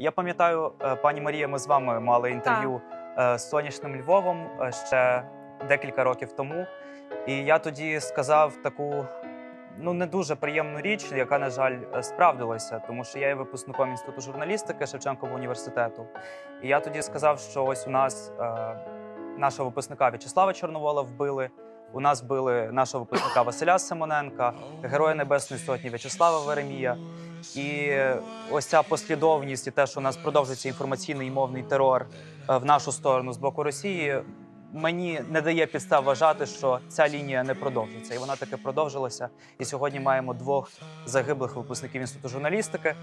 Я пам'ятаю, е, пані Марія, ми з вами мали інтерв'ю е, з сонячним Львовом е, ще декілька років тому. І я тоді сказав таку ну не дуже приємну річ, яка, на жаль, справдилася, тому що я є випускником інституту журналістики Шевченкового університету. І я тоді сказав, що ось у нас е, нашого випускника В'ячеслава Чорновола вбили. У нас вбили нашого випускника Василя Симоненка, Героя Небесної Сотні В'ячеслава Веремія. І ось ця послідовність і те, що у нас продовжується інформаційний і мовний терор е, в нашу сторону з боку Росії, мені не дає підстав вважати, що ця лінія не продовжиться. І вона таки продовжилася. І сьогодні маємо двох загиблих випускників інституту журналістики.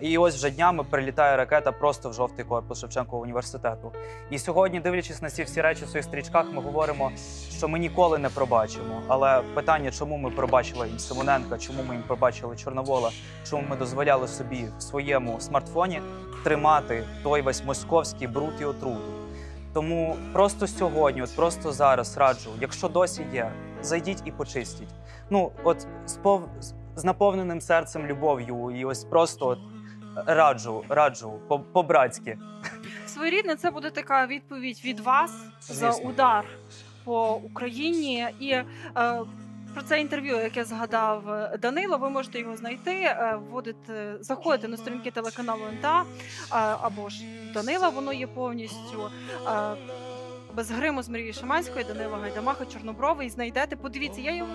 І ось вже днями прилітає ракета просто в жовтий корпус Шевченкового університету. І сьогодні, дивлячись на ці всі речі в своїх стрічках, ми говоримо, що ми ніколи не пробачимо. Але питання, чому ми пробачили їм Симоненка, чому ми їм пробачили Чорновола, чому ми дозволяли собі в своєму смартфоні тримати той весь московський бруд і отруту. Тому просто сьогодні, от просто зараз раджу, якщо досі є, зайдіть і почистіть. Ну, от з, пов... з- наповненим серцем любов'ю, і ось просто раджу, раджу по- по-братськи. Своєрідне це буде така відповідь від вас за Звісно. удар по Україні. І е, про це інтерв'ю, яке згадав е, Данило, ви можете його знайти, е, вводити, заходити на сторінки телеканалу НТА е, або ж Данила, воно є повністю. Е, без гриму з Марії Шаманської, Данила Гайдамаха, Чорнобровий, знайдете. Подивіться, я його